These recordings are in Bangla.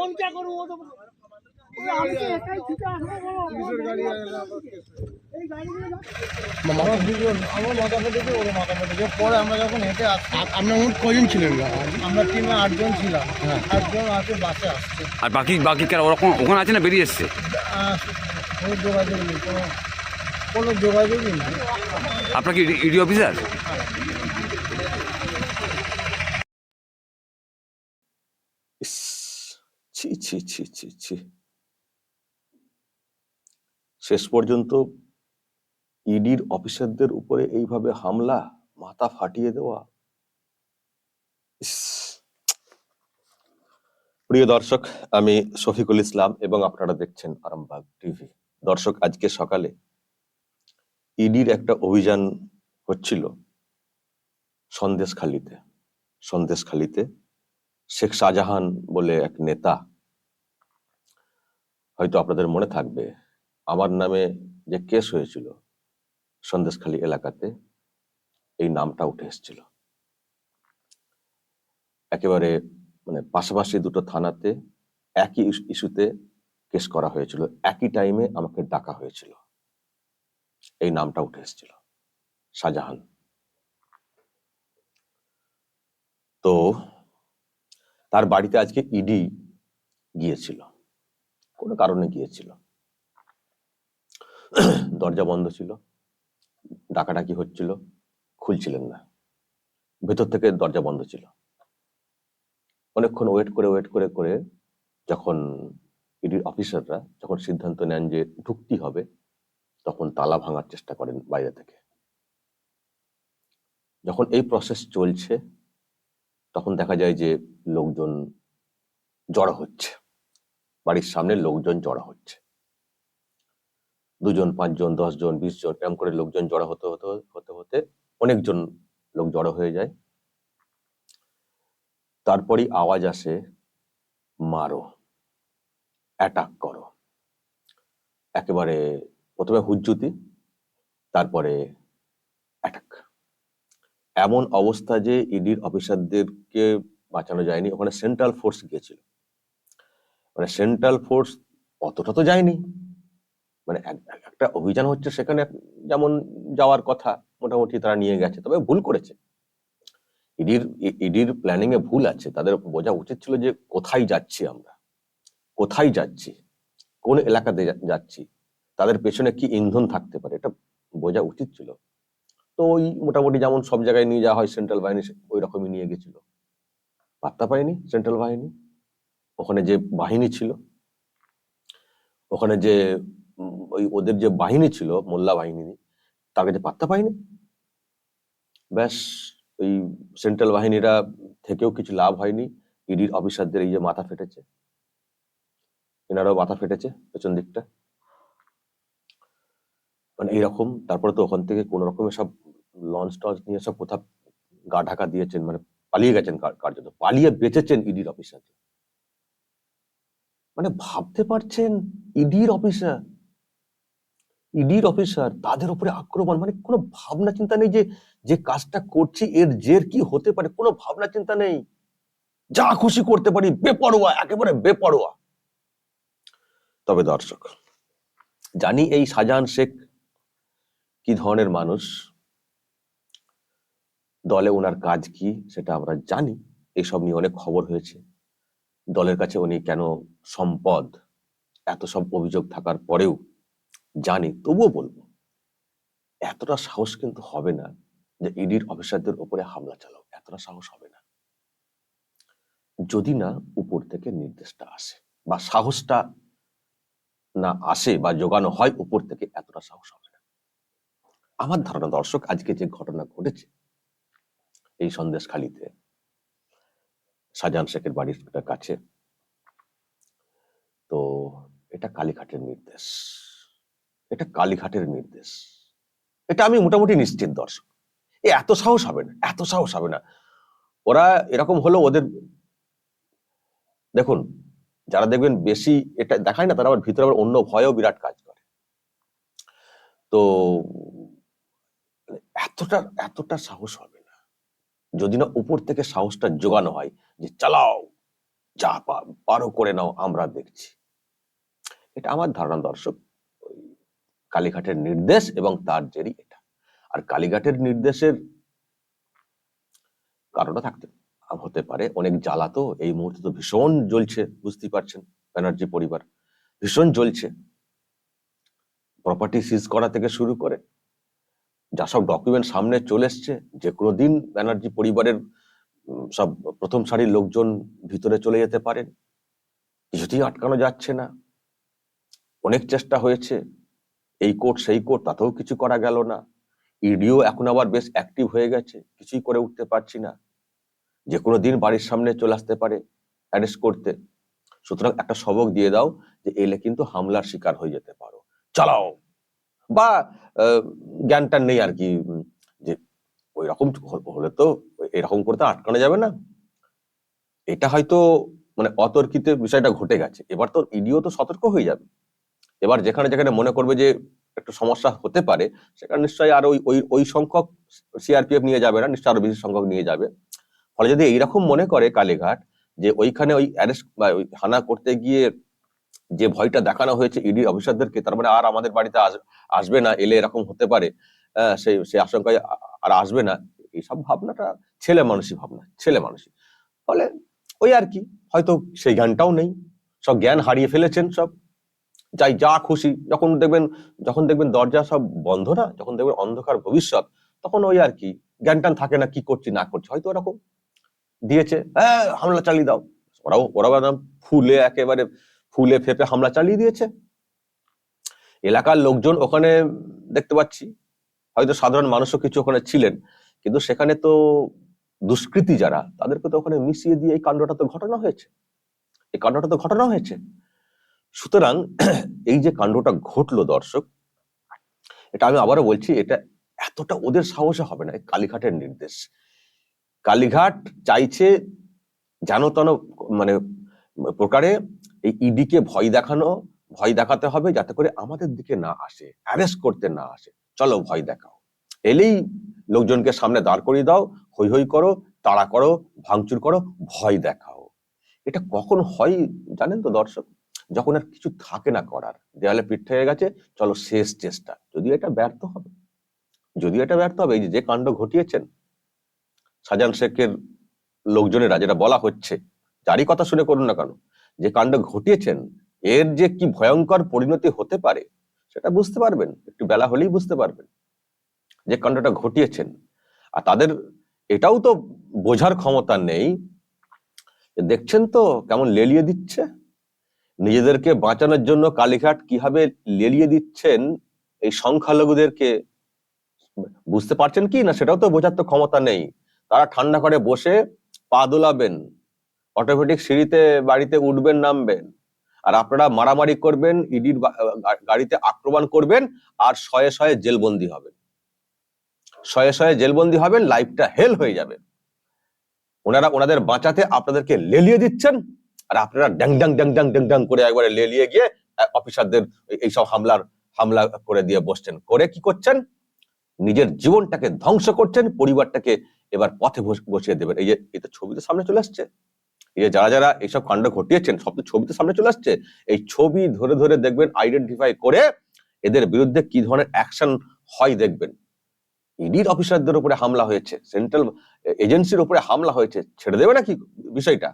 ফোন কে করব ও তো আমি তো একাই ছুটে আসব বলো এই গাড়ি আমার দুজন আমার মাথা ফেটেছে ওর মাথা ফেটেছে পরে আমরা যখন হেঁটে আপনার মোট কজন ছিলেন? আমরা টিমে আটজন ছিলাম। আটজন আছে বাসে আর বাকি বাকি কারা? ওরকম ওখানে আছে না বেরিয়ে এসছে? যোগাযোগ নেই কোনো কোনো যোগাযোগই নেই। আপনার কি ইডি অফিসার? ছি ছি ছি ছি ছি। শেষ পর্যন্ত ইডির অফিসারদের উপরে এইভাবে হামলা, মাথা ফাটিয়ে দেওয়া। প্রিয় দর্শক, আমি শফিকুল ইসলাম এবং আপনারা দেখছেন আরামবাগ টিভি। দর্শক, আজকে সকালে ইডির একটা অভিযান হচ্ছিল সন্দেশখালিতে। সন্দেশখালিতে শেখ শাহজাহান বলে এক নেতা হয়তো আপনাদের মনে থাকবে, আমার নামে যে কেস হয়েছিল সন্দেশখালী এলাকাতে, এই নামটা উঠে এসেছিল। একেবারে মানে পাশাপাশি দুটো থানাতে একই ইস্যুতে কেস করা হয়েছিল, একই টাইমে আমাকে ডাকা হয়েছিল। এই নামটা উঠে এসেছিল, শাহজাহান। তো তার বাড়িতে আজকে ইডি গিয়েছিল। কোনো কারণে গিয়েছিল। দরজা বন্ধ ছিল, ডাকাডাকি হচ্ছিল, খুলছিলেন না। ভেতর থেকে দরজা বন্ধ ছিল। অনেকক্ষণ ওয়েট করে ওয়েট করে করে যখন ইডির অফিসাররা যখন সিদ্ধান্ত নেন যে ঢুকতি হবে, তখন তালা ভাঙার চেষ্টা করেন বাইরে থেকে। যখন এই প্রসেস চলছে, তখন দেখা যায় যে লোকজন জড়ো হচ্ছে। বাড়ির সামনে লোকজন জড়ো হচ্ছে। দুজন, পাঁচজন, দশজন বিশ জন এরকম করে লোকজন জড়ো হতে হতে হতে হতে অনেকজন লোক জড়ো হয়ে যায়। তারপরই আওয়াজ আসে, মারো অ্যাটাক করো। একেবারে প্রথমে হুজ্জুতি, তারপরে অ্যাটাক এমন অবস্থা যে ইডির অফিসারদেরকে বাঁচানো যায়নি। ওখানে সেন্ট্রাল ফোর্স গিয়েছিল। মানে সেন্ট্রাল ফোর্স অতটা তো যায়নি। মানে এক- এক- একটা অভিযান হচ্ছে সেখানে যেমন যাওয়ার কথা, মোটামুটি তারা নিয়ে গেছে, তবে ভুল করেছে। ইডির ইডির প্ল্যানিং এ ভুল আছে। তাদের বোঝা উচিত ছিল যে কোথায় যাচ্ছি আমরা? কোথায় যাচ্ছি? কোন এলাকাতে যাচ্ছি? তাদের পেছনে কি ইন্ধন থাকতে পারে? এটা বোঝা উচিত ছিল। তো ওই মোটামুটি যেমন সব জায়গায় নিয়ে যাওয়া হয় সেন্ট্রাল বাহিনী ওই রকমই নিয়ে গেছিল। পাত্তা পায়নি সেন্ট্রাল বাহিনী। ওখানে যে বাহিনী ছিল, ওখানে যে ওই ওদের যে বাহিনী ছিল, মোল্লা বাহিনী তার কাছে পাত্তা পায়নি ব্যাস, ওই সেন্ট্রাল বাহিনীরা থেকেও কিছু লাভ হয়নি। ইডির অফিসারদের এই যে মাথা ফেটেছে, এনারাও মাথা ফেটেছে পেছন দিকটা। মানে এইরকম তারপরে তো ওখান থেকে কোন রকমের সব লঞ্চ টঞ্চ নিয়ে সব কোথাও গা ঢাকা দিয়েছেন মানে পালিয়ে গেছেন কার- কার্যত, পালিয়ে বেঁচেছেন ইডির অফিসার মানে ভাবতে পারছেন ইডির অফিসার ইডির অফিসার তাদের উপরে আক্রমণ? মানে কোনো ভাবনা চিন্তা নেই যে যে কাজটা করছি এর জের কি হতে পারে? কোনো ভাবনা চিন্তা নেই। যা খুশি করতে পারি, বেপরোয়া, একেবারে বেপরোয়া। তবে দর্শক, জানি এই শাহজাহান শেখ কি ধরনের মানুষ? দলে ওনার কাজ কি? সেটা আমরা জানি। এসব নিয়ে অনেক খবর হয়েছে। দলের কাছে উনি কেন সম্পদ, এত সব অভিযোগ থাকার পরেও জানি, তবুও বলব, এতটা সাহস কিন্তু হবে না যে ইডির অফিসারদের উপরে হামলা চালাও, এতটা সাহস হবে না। যদি না উপর থেকে নির্দেশটা আসে বা সাহসটা না আসে বা জোগানো হয় উপর থেকে, এতটা সাহস হবে না। আমার ধারণা দর্শক, আজকে যে ঘটনা ঘটেছে, এই সন্দেশখালিতে শাহজাহান বাড়ির কাছে। তো এটা কালীঘাটের নির্দেশ। এটা কালীঘাটের নির্দেশ। এটা আমি মোটামুটি নিশ্চিত দর্শক। এ এত সাহস হবে না, এত সাহস হবে না। ওরা এরকম হলো ওদের দেখুন, যারা দেখবেন বেশি এটা দেখায় না, তারা আবার ভিতরে আবার অন্য ভয়েও বিরাট কাজ করে। তো এতটা এতটা সাহস হবে যদি না উপর থেকে সাহসটা জোগানো হয় যে চালাও, যা পারো করে নাও, আমরা দেখছি। এটা আমার ধারণা দর্শক কালীঘাটের নির্দেশ এবং তার জেরি এটা। আর কালীঘাটের নির্দেশের কারণটা থাকতে, হতে পারে। অনেক জ্বালা তো এই মুহূর্তে তো ভীষণ জ্বলছে, বুঝতেই পারছেন, ব্যানার্জি পরিবার। ভীষণ জ্বলছে। প্রপার্টি সিজ করা থেকে শুরু করে যা সব ডকুমেন্ট সামনে চলে এসছে যে কোনো দিন ব্যানার্জি পরিবারের সব প্রথম সারির লোকজন ভিতরে চলে যেতে পারেন কিছুতেই আটকানো যাচ্ছে না। অনেক চেষ্টা হয়েছে। এই কোর্ট, সেই কোর্ট, তাতেও কিছু করা গেল না। ইডিও এখন আবার বেশ অ্যাক্টিভ হয়ে গেছে। কিছুই করে উঠতে পারছি না। যে কোনো দিন বাড়ির সামনে চলে আসতে পারে অ্যারেস্ট করতে। সুতরাং একটা সবক দিয়ে দাও যে এলে কিন্তু হামলার শিকার হয়ে যেতে পারো। চালাও! বা জ্ঞানটা নেই আর কি যে ওই রকম হলে তো এরকম করতে আটকানো যাবে না। এটা হয়তো মানে অতর্কিত বিষয়টা ঘটে গেছে। এবার তো ইডিও তো সতর্ক হয়ে যাবে। এবার যেখানে যেখানে মনে করবে যে একটা সমস্যা হতে পারে, সেখানে নিশ্চয়ই আর ওই ওই ওই সংখ্যক সিআরপিএফ নিয়ে যাবে না, নিশ্চয়ই আরও বেশি সংখ্যক নিয়ে যাবে। ফলে যদি এইরকম মনে করে কালীঘাট, যে ওইখানে ওই অ্যারেস্ট বা ওই হানা করতে গিয়ে যে ভয়টা দেখানো হয়েছে ইডি অফিসারদেরকে, তার মানে আর আমাদের বাড়িতে আস- আসবে না, এলে এরকম হতে পারে। সেই সেই আশঙ্কায় আর আসবে না। এইসব ভাবনাটা ছেলে মানুষই ভাবনা, ছেলে মানুষই। ফলে ওই আর কি, হয়তো সেই জ্ঞানটাও নেই। সব জ্ঞান হারিয়ে ফেলেছেন সব। যাই, যা খুশি, যখন দেখবেন যখন দেখবেন দরজা সব বন্ধ না, যখন দেখবেন অন্ধকার ভবিষ্যৎ, তখন ওই আর কি জ্ঞান টান থাকে না কি করছি, না করছি, হয়তো ওরকম দিয়েছে হ্যাঁ হামলা চালিয়ে দাও। ওরাও ওরাও ফুলে একেবারে ফুলে ফেপে হামলা চালিয়ে দিয়েছে। এলাকার লোকজন ওখানে দেখতে পাচ্ছি, হয়তো সাধারণ মানুষও কিছু ওখানে ছিলেন, কিন্তু সেখানে তো দুষ্কৃতী যারা, তাদেরকে তো ওখানে মিশিয়ে দিয়ে এই কাণ্ডটা তো ঘটনা হয়েছে। এই কাণ্ডটা তো ঘটনা হয়েছে। সুতরাং এই যে কাণ্ডটা ঘটলো দর্শক, এটা আমি আবারও বলছি, এটা এতটা ওদের সাহসে হবে না কালীঘাটের নির্দেশ। কালীঘাট চাইছে যেন তেন মানে প্রকারে এই ইডিকে ভয় দেখানো, ভয় দেখাতে হবে যাতে করে আমাদের দিকে না আসে অ্যারেস্ট করতে না আসে। চলো ভয় দেখাও। এলেই লোকজনকে সামনে দাঁড় করিয়ে দাও হই হই করো, তাড়া করো, ভাঙচুর করো, ভয় দেখাও। এটা কখন হয় জানেন তো দর্শক? যখন আর কিছু থাকে না করার, দেয়ালে পিঠ হয়ে গেছে, চলো শেষ চেষ্টা। যদি এটা ব্যর্থ হবে। যদি এটা ব্যর্থ হবে, এই যে যে কাণ্ড ঘটিয়েছেন, সাজান শেখের লোকজনেরা, যেটা বলা হচ্ছে, যারই কথা শুনে করুন না কেন যে কাণ্ড ঘটিয়েছেন, এর যে কি ভয়ঙ্কর পরিণতি হতে পারে, সেটা বুঝতে পারবেন। একটু বেলা হলেই বুঝতে পারবেন যে কাণ্ডটা ঘটিয়েছেন। আর তাদের, এটাও তো বোঝার ক্ষমতা নেই দেখছেন তো কেমন লেলিয়ে দিচ্ছে? নিজেদেরকে বাঁচানোর জন্য কালীঘাট কীভাবে লেলিয়ে দিচ্ছেন? এই সংখ্যালঘুদেরকে বুঝতে পারছেন কি না? সেটাও তো বোঝার তো ক্ষমতা নেই। তারা ঠান্ডা করে বসে পা দোলাবেন। অটোমেটিক সিঁড়িতে, বাড়িতে উঠবেন, নামবেন। আর আপনারা মারামারি করবেন, ইডির গাড়িতে আক্রমণ করবেন, আর শয়ে শয়ে জেলবন্দি হবেন। শয়ে শয়ে জেলবন্দি হবেন, লাইফটা হেল হয়ে যাবে। ওনারা, ওনাদের বাঁচাতে আপনাদেরকে লেলিয়ে দিচ্ছেন, আর আপনারা ড্যাং ড্যাং ড্যাং ড্যাং ড্যাং ড্যাং করে একবারে লেলিয়ে গিয়ে অফিসারদের এইসব হামলার, হামলা করে দিয়ে বসছেন। করে কি করছেন? নিজের জীবনটাকে ধ্বংস করছেন, পরিবারটাকে এবার পথে বস- বসিয়ে দেবেন। এই যে এটা ছবি তো সামনে চলে আসছে। এই যে যারা যারা এইসব কাণ্ড ঘটিয়েছেন, সব তো ছবি তো সামনে চলে আসছে, এই ছবি ধরে ধরে দেখবেন আইডেন্টিফাই করে এদের বিরুদ্ধে কি ধরনের অ্যাকশন হয় দেখবেন। ইডির অফিসারদের উপরে হামলা হয়েছে সেন্ট্রাল এজেন্সির উপরে হামলা হয়েছে, ছেড়ে দেবে নাকি বিষয়টা?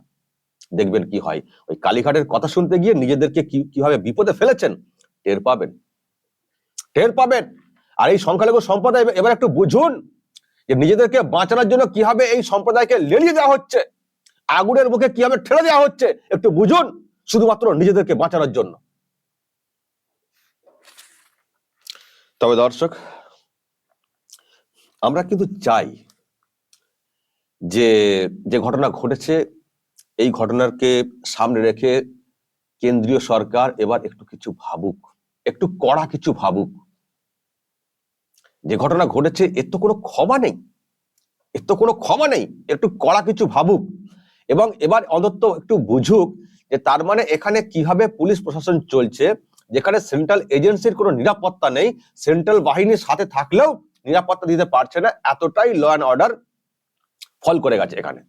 দেখবেন কি হয়। ওই কালীঘাটের কথা শুনতে গিয়ে নিজেদেরকে কি, কীভাবে বিপদে ফেলেছেন, টের পাবেন। টের পাবেন। আর এই সংখ্যালঘু সম্প্রদায়, এবার একটু বুঝুন যে নিজেদেরকে বাঁচানোর জন্য কীভাবে এই সম্প্রদায়কে লেলিয়ে দেওয়া হচ্ছে। আগুনের মুখে কীভাবে ঠেলে দেওয়া হচ্ছে, একটু বুঝুন শুধুমাত্র নিজেদেরকে বাঁচানোর জন্য। তবে দর্শক, আমরা কিন্তু চাই যে যে ঘটনা ঘটেছে, এই ঘটনাকে সামনে রেখে কেন্দ্রীয় সরকার এবার একটু কিছু ভাবুক, একটু কড়া কিছু ভাবুক। যে ঘটনা ঘটেছে, এর তো কোনো ক্ষমা নেই, এর তো কোনো ক্ষমা নেই, একটু কড়া কিছু ভাবুক। এবং এবার অন্তত একটু বুঝুক যে তার মানে এখানে কীভাবে পুলিশ প্রশাসন চলছে, যেখানে সেন্ট্রাল এজেন্সির কোনো নিরাপত্তা নেই সেন্ট্রাল বাহিনীর সাথে থাকলেও নিরাপত্তা দিতে পারছে না, এতটাই ল অ্যান্ড অর্ডার ফল করে গেছে এখানে।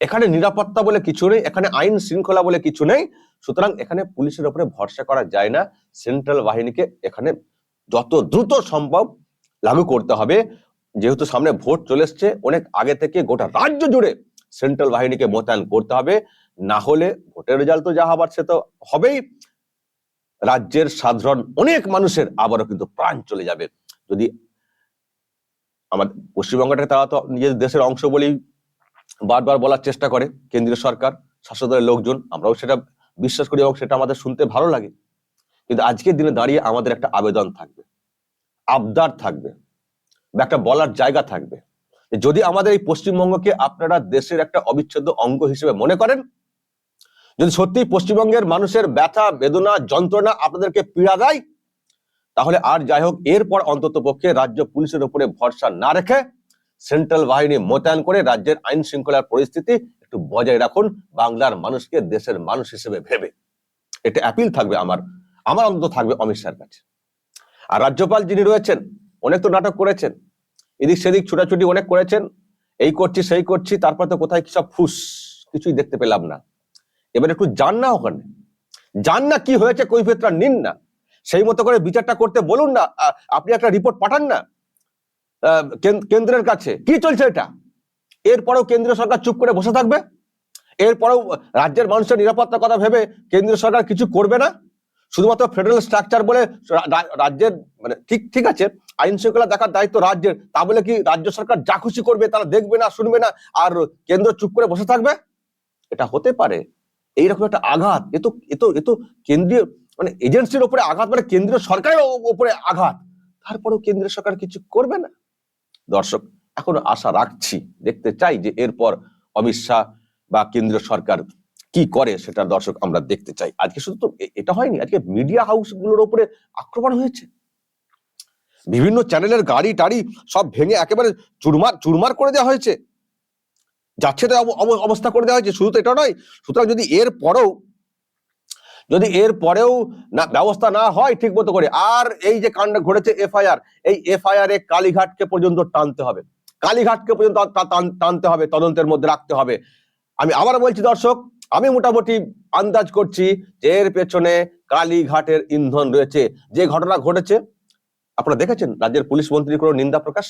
এখানে নিরাপত্তা বলে কিছু নেই, এখানে আইন শৃঙ্খলা বলে কিছু নেই, সুতরাং এখানে পুলিশের উপরে ভরসা করা যায় না সেন্ট্রাল বাহিনীকে এখানে যত দ্রুত সম্ভব লাগু করতে হবে। যেহেতু সামনে ভোট চলে এসছে, অনেক আগে থেকে গোটা রাজ্য জুড়ে সেন্ট্রাল বাহিনীকে মোতায়েন করতে হবে। না হলে ভোটের রেজাল্ট তো যা হবার সে তো হবেই। রাজ্যের সাধারণ অনেক মানুষের আবারও কিন্তু প্রাণ চলে যাবে। যদি আমাদের পশ্চিমবঙ্গটাকে তারা তো নিজের দেশের অংশ বলেই বারবার বলার চেষ্টা করে, কেন্দ্রীয় সরকার শাসক দলের লোকজন, আমরাও সেটা বিশ্বাস করি এবং সেটা আমাদের শুনতে ভালো লাগে। কিন্তু আজকের দিনে দাঁড়িয়ে আমাদের একটা আবেদন থাকবে। আবদার থাকবে। বা একটা বলার জায়গা থাকবে। যদি আমাদের এই পশ্চিমবঙ্গকে আপনারা দেশের একটা অবিচ্ছেদ্য অঙ্গ হিসেবে মনে করেন, যদি সত্যি পশ্চিমবঙ্গের মানুষের ব্যথা, বেদনা, যন্ত্রণা আপনাদেরকে পীড়া দেয়, তাহলে আর যাই হোক, এরপর অন্তত পক্ষে রাজ্য পুলিশের উপরে ভরসা না রেখে সেন্ট্রাল বাহিনী মোতায়েন করে রাজ্যের আইন শৃঙ্খলার পরিস্থিতি একটু বজায় রাখুন, বাংলার মানুষকে দেশের মানুষ হিসেবে ভেবে। এটা অ্যাপিল থাকবে আমার আমার অন্তত থাকবে অমিত শাহের কাছে। আর রাজ্যপাল যিনি রয়েছেন, অনেক তো নাটক করেছেন এদিক সেদিক ছুটাছুটি অনেক করেছেন, এই করছি, সেই করছি, তারপর তো কোথায় সব ফুস, কিছুই দেখতে পেলাম না। এবার একটু যান না ওখানে। যান না কি হয়েছে, কৈফিয়তটা নিন না। সেই মতো করে বিচারটা করতে বলুন না আপনি একটা রিপোর্ট পাঠান না কেন্দ্রের কাছে। কি চলছে এটা? এরপরেও কেন্দ্রীয় সরকার চুপ করে বসে থাকবে? এরপরেও রাজ্যের মানুষের নিরাপত্তার কথা ভেবে কেন্দ্রীয় সরকার কিছু করবে না? শুধুমাত্র ফেডারেল স্ট্রাকচার বলে রাজ্যের মানে ঠিক ঠিক আছে, আইন শৃঙ্খলা দেখার দায়িত্ব রাজ্যের, তা বলে কি রাজ্য সরকার যা খুশি করবে তারা দেখবে না, শুনবে না, আর কেন্দ্র চুপ করে বসে থাকবে? এটা হতে পারে। এইরকম একটা আঘাত, এ তো এ তো এ তো কেন্দ্রীয় মানে এজেন্সির উপরে আঘাত মানে কেন্দ্রীয় সরকারের ও- উপরে আঘাত। তারপরেও কেন্দ্রীয় সরকার কিছু করবে না। দর্শক, এখনও আশা রাখছি, দেখতে চাই যে এরপর অমিত শাহ বা কেন্দ্রীয় সরকার কি করে সেটা দর্শক আমরা দেখতে চাই। আজকে শুধু তো এটা হয়নি, আজকে মিডিয়া হাউসগুলোর উপরে আক্রমণ হয়েছে। বিভিন্ন চ্যানেলের গাড়ি টাড়ি সব ভেঙে একেবারে চুরমার চুরমার করে দেওয়া হয়েছে। যাচ্ছে তো অব- অব- অবস্থা করে দেওয়া হয়েছে, শুধু তো এটা নয়, সুতরাং যদি এর পরেও, যদি এর পরেও না, ব্যবস্থা না হয় ঠিক মতো করে, আর এই যে কাণ্ড ঘটেছে এফআইআর, এই এফআইআর এ কালীঘাটকে পর্যন্ত টানতে হবে। কালীঘাটকে পর্যন্ত টানতে হবে, তদন্তের মধ্যে রাখতে হবে। আমি আবার বলছি দর্শক আমি মোটামুটি আন্দাজ করছি যে এর পেছনে কালীঘাটের ইন্ধন রয়েছে। যে ঘটনা ঘটেছে, আপনারা দেখেছেন? রাজ্যের পুলিশ মন্ত্রীর কোনো নিন্দা প্রকাশ?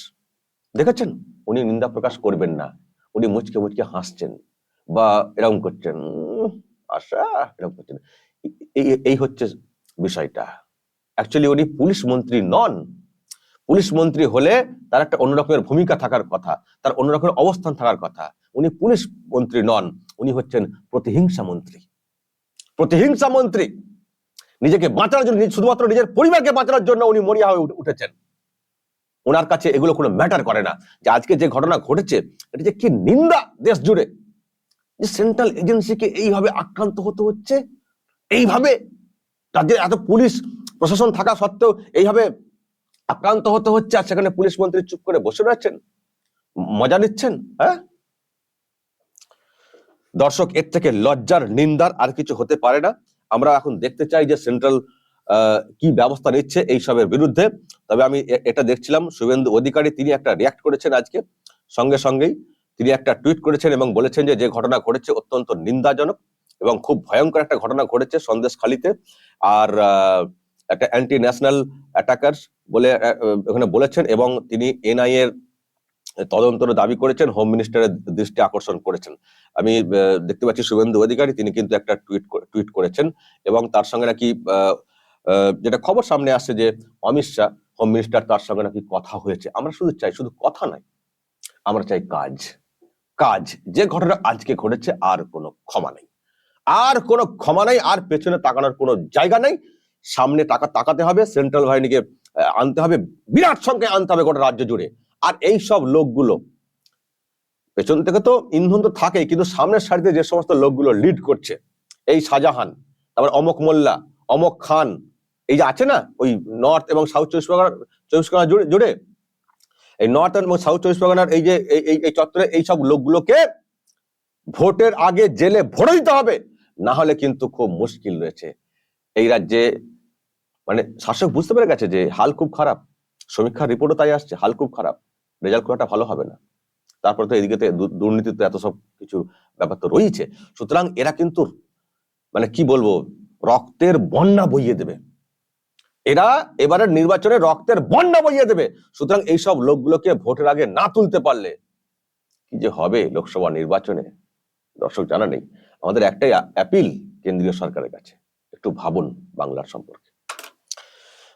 দেখেছেন? উনি নিন্দা প্রকাশ করবেন না। উনি মুচকে মুচকে হাসছেন বা এরকম করছেন। আশা, এরকম করছেন। এই হচ্ছে বিষয়টা। অ্যাকচুয়ালি উনি পুলিশ মন্ত্রী নন। পুলিশ মন্ত্রী হলে তার একটা অন্যরকমের ভূমিকা থাকার কথা, তার অন্যরকমের অবস্থান থাকার কথা। উনি পুলিশ মন্ত্রী নন, উনি হচ্ছেন প্রতিহিংসা মন্ত্রী। প্রতিহিংসা মন্ত্রী। নিজেকে বাঁচানোর জন্য শুধুমাত্র নিজের পরিবারকে বাঁচানোর জন্য উনি মরিয়া হয়ে উঠেছেন। ওনার কাছে এগুলো কোনো ম্যাটার করে না। যে আজকে যে ঘটনা ঘটেছে, এটা যে কি নিন্দা দেশ জুড়ে। যে সেন্ট্রাল এজেন্সিকে এইভাবে আক্রান্ত হতে হচ্ছে? এইভাবে রাজ্যের এত পুলিশ প্রশাসন থাকা সত্ত্বেও এইভাবে আক্রান্ত হতে হচ্ছে? আর সেখানে পুলিশ মন্ত্রী চুপ করে বসে রয়েছেন? মজা নিচ্ছেন? হ্যাঁ? দর্শক, এর থেকে লজ্জার নিন্দার আর কিছু হতে পারে না। আমরা এখন দেখতে চাই যে সেন্ট্রাল কি ব্যবস্থা নিচ্ছে এইসবের বিরুদ্ধে। তবে আমি এটা দেখছিলাম, শুভেন্দু অধিকারী তিনি একটা রিয়াক্ট করেছেন আজকে। সঙ্গে সঙ্গেই তিনি একটা টুইট করেছেন এবং বলেছেন যে যে ঘটনা ঘটেছে অত্যন্ত নিন্দাজনক এবং খুব ভয়ঙ্কর একটা ঘটনা ঘটেছে সন্দেশখালিতে। আর একটা অ্যান্টি ন্যাশনাল অ্যাটাকার্স বলে ওখানে বলেছেন এবং তিনি এনআই এর তদন্তের দাবি করেছেন হোম মিনিস্টারের দৃষ্টি আকর্ষণ করেছেন। আমি দেখতে পাচ্ছি শুভেন্দু অধিকারী, তিনি কিন্তু একটা টুইট টুইট করেছেন এবং তার সঙ্গে নাকি যেটা খবর সামনে আসছে যে অমিত শাহ হোম মিনিস্টার তার সঙ্গে নাকি কথা হয়েছে। আমরা শুধু চাই, শুধু কথা নয়, আমরা চাই কাজ। কাজ, যে ঘটনা আজকে ঘটেছে, আর কোনো ক্ষমা নেই। আর কোনো ক্ষমা নেই, আর পেছনে তাকানোর কোনো জায়গা নেই। সামনে টাকা তাকাতে হবে, সেন্ট্রাল বাহিনীকে আনতে হবে, বিরাট সংখ্যায় আনতে হবে গোটা রাজ্য জুড়ে। আর এই সব লোকগুলো, পেছন থেকে তো ইন্ধন তো থাকেই, কিন্তু সামনের সারিতে যে সমস্ত লোকগুলো লিড করছে, এই শাহজাহান, তারপর অমক মোল্লা, অমক খান, এই যে আছে না, ওই নর্থ এবং সাউথ চব্বিশ পরগনা চব্বিশ পরগনা জুড়ে জুড়ে, এই নর্থ এবং সাউথ চব্বিশ পরগনার এই যে, এই চত্বরে এই সব লোকগুলোকে ভোটের আগে জেলে ভরে দিতে হবে, না হলে কিন্তু খুব মুশকিল রয়েছে। এই রাজ্যে মানে শাসক বুঝতে পেরে গেছে যে হাল খুব খারাপ, সমীক্ষার রিপোর্টও তাই আসছে, হাল খুব খারাপ। রেজাল্ট খুব একটা ভালো হবে না। তারপরে তো এদিকে দুর্নীতি তো এত সব কিছু ব্যাপার তো রয়েছে সুতরাং এরা কিন্তু মানে কি বলব, রক্তের বন্যা বইয়ে দেবে। এরা এবারের নির্বাচনে রক্তের বন্যা বইয়ে দেবে। সুতরাং এইসব লোকগুলোকে ভোটের আগে না তুলতে পারলে কি যে হবে লোকসভা নির্বাচনে? দর্শক জানা নেই। আমাদের একটাই অ্যাপিল কেন্দ্রীয় সরকারের কাছে। একটু ভাবুন বাংলার সম্পর্কে।